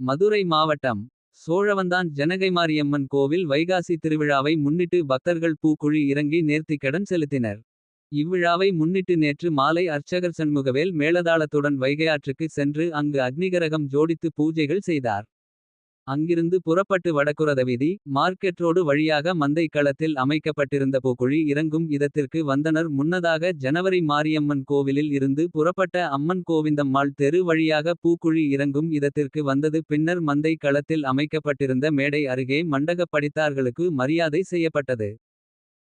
மதுரை மாவட்டம் சோழவந்தான் ஜனகைமாரியம்மன் கோவில் வைகாசி திருவிழாவை முன்னிட்டு பக்தர்கள் பூக்குழி இறங்கி நேர்த்திக்கடன் செலுத்தினர். இவ்விழாவை முன்னிட்டு நேற்று மாலை அர்ச்சகர் சண்முகவேல் மேளதாளத்துடன் வைகையாற்றுக்கு சென்று அங்கு அக்னிகரகம் ஜோடித்து பூஜைகள் செய்தார். அங்கிருந்து புறப்பட்டு வடக்குரத வீதி மார்க்கெட்ரோடு வழியாக மந்தை களத்தில் அமைக்கப்பட்டிருந்த பூக்குழி இறங்கும் இதத்திற்கு வந்தனர் முன்னதாக ஜனவரி மாரியம்மன் கோவிலில் இருந்து புறப்பட்ட அம்மன் கோவிந்தம்மாள் தெரு வழியாக பூக்குழி இறங்கும் இதத்திற்கு வந்தது பின்னர் மந்தை களத்தில் அமைக்கப்பட்டிருந்த மேடை அருகே மண்டகப் படித்தார்களுக்கு மரியாதை செய்யப்பட்டது.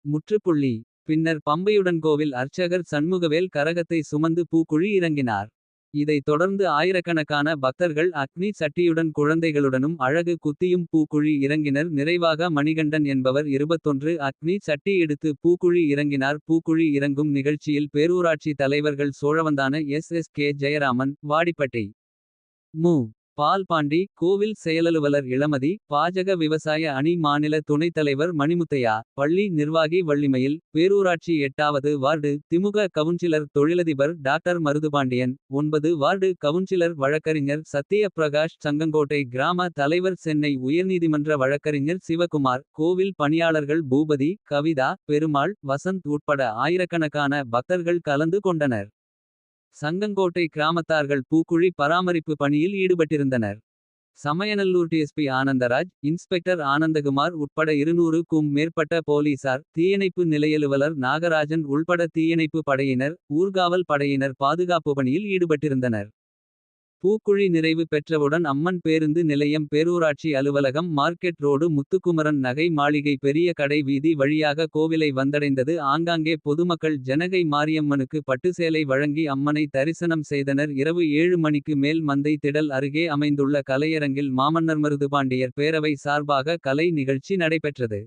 முற்றுப்புள்ளி பின்னர் பம்பையுடன் கோவில் அர்ச்சகர் சண்முகவேல் கரகத்தை சுமந்து பூக்குழி இறங்கினார். இதைத் தொடர்ந்து ஆயிரக்கணக்கான பக்தர்கள் அக்னி சட்டியுடன் குழந்தைகளுடனும் அழகு குத்தியும் பூக்குழி இறங்கினர். நிறைவாக மணிகண்டன் என்பவர் 21 அக்னி சட்டி எடுத்து பூக்குழி இறங்கினார். பூக்குழி இறங்கும் நிகழ்ச்சியில் பேரூராட்சி தலைவர்கள் Sholavandan S. S. K. Jayaraman Vadipatti. மு. பால்பாண்டி கோவில் செயலலுவலர் இளமதி பாஜக விவசாய அணி மாநில துணைத் தலைவர் மணிமுத்தையா பள்ளி நிர்வாகி வள்ளிமயில் பேரூராட்சி எட்டாவது வார்டு திமுக கவுன்சிலர் தொழிலதிபர் டாக்டர் மருதுபாண்டியன் ஒன்பது வார்டு கவுன்சிலர் வழக்கறிஞர் சத்திய பிரகாஷ் சங்கங்கோட்டை கிராம தலைவர் சென்னை உயர்நீதிமன்ற வழக்கறிஞர் சிவகுமார் கோவில் பணியாளர்கள் பூபதி கவிதா பெருமாள் வசந்த் உட்பட ஆயிரக்கணக்கான பக்தர்கள் கலந்து கொண்டனர். சங்கங்கோட்டை கிராமத்தார்கள் பூக்குழி பராமரிப்பு பணியில் ஈடுபட்டிருந்தனர். சமயநல்லூர் டிஎஸ்பி ஆனந்தராஜ் இன்ஸ்பெக்டர் ஆனந்தகுமார் உட்பட இருநூறுக்கும் மேற்பட்ட போலீசார் தீயணைப்பு நிலையலுவலர் நாகராஜன் உள்பட தீயணைப்பு படையினர் ஊர்காவல் படையினர் பாதுகாப்பு பணியில் ஈடுபட்டிருந்தனர். பூக்குழி நிறைவு பெற்றவுடன் அம்மன் பேருந்து நிலையம் பேரூராட்சி அலுவலகம் மார்க்கெட் ரோடு முத்துக்குமரன் நகை மாளிகை பெரிய கடை வீதி வழியாக கோவிலை வந்தடைந்தது ஆங்காங்கே பொதுமக்கள் ஜனகை மாரியம்மனுக்கு பட்டுசேலை வழங்கி அம்மனை தரிசனம் செய்தனர் இரவு ஏழு மணிக்கு மேல் மந்தை திடல் அருகே அமைந்துள்ள கலையரங்கில் மாமன்னர் மருதுபாண்டியர் பேரவை சார்பாக கலை நிகழ்ச்சி நடைபெற்றது.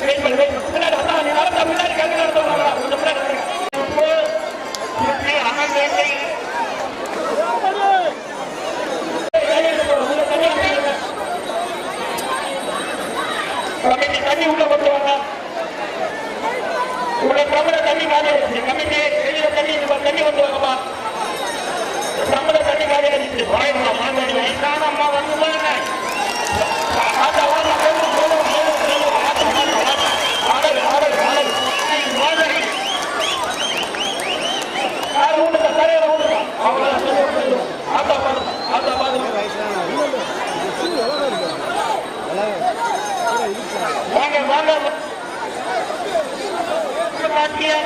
வெயிட் பண்ணு வெயிட் தண்ணி உள்ள கொண்டு வாங்க உள்ள பிரபல தண்ணி மாதிரி ஆயிடுச்சு கமிட்டி. வெளியில வாங்க வாங்க பாத்தியா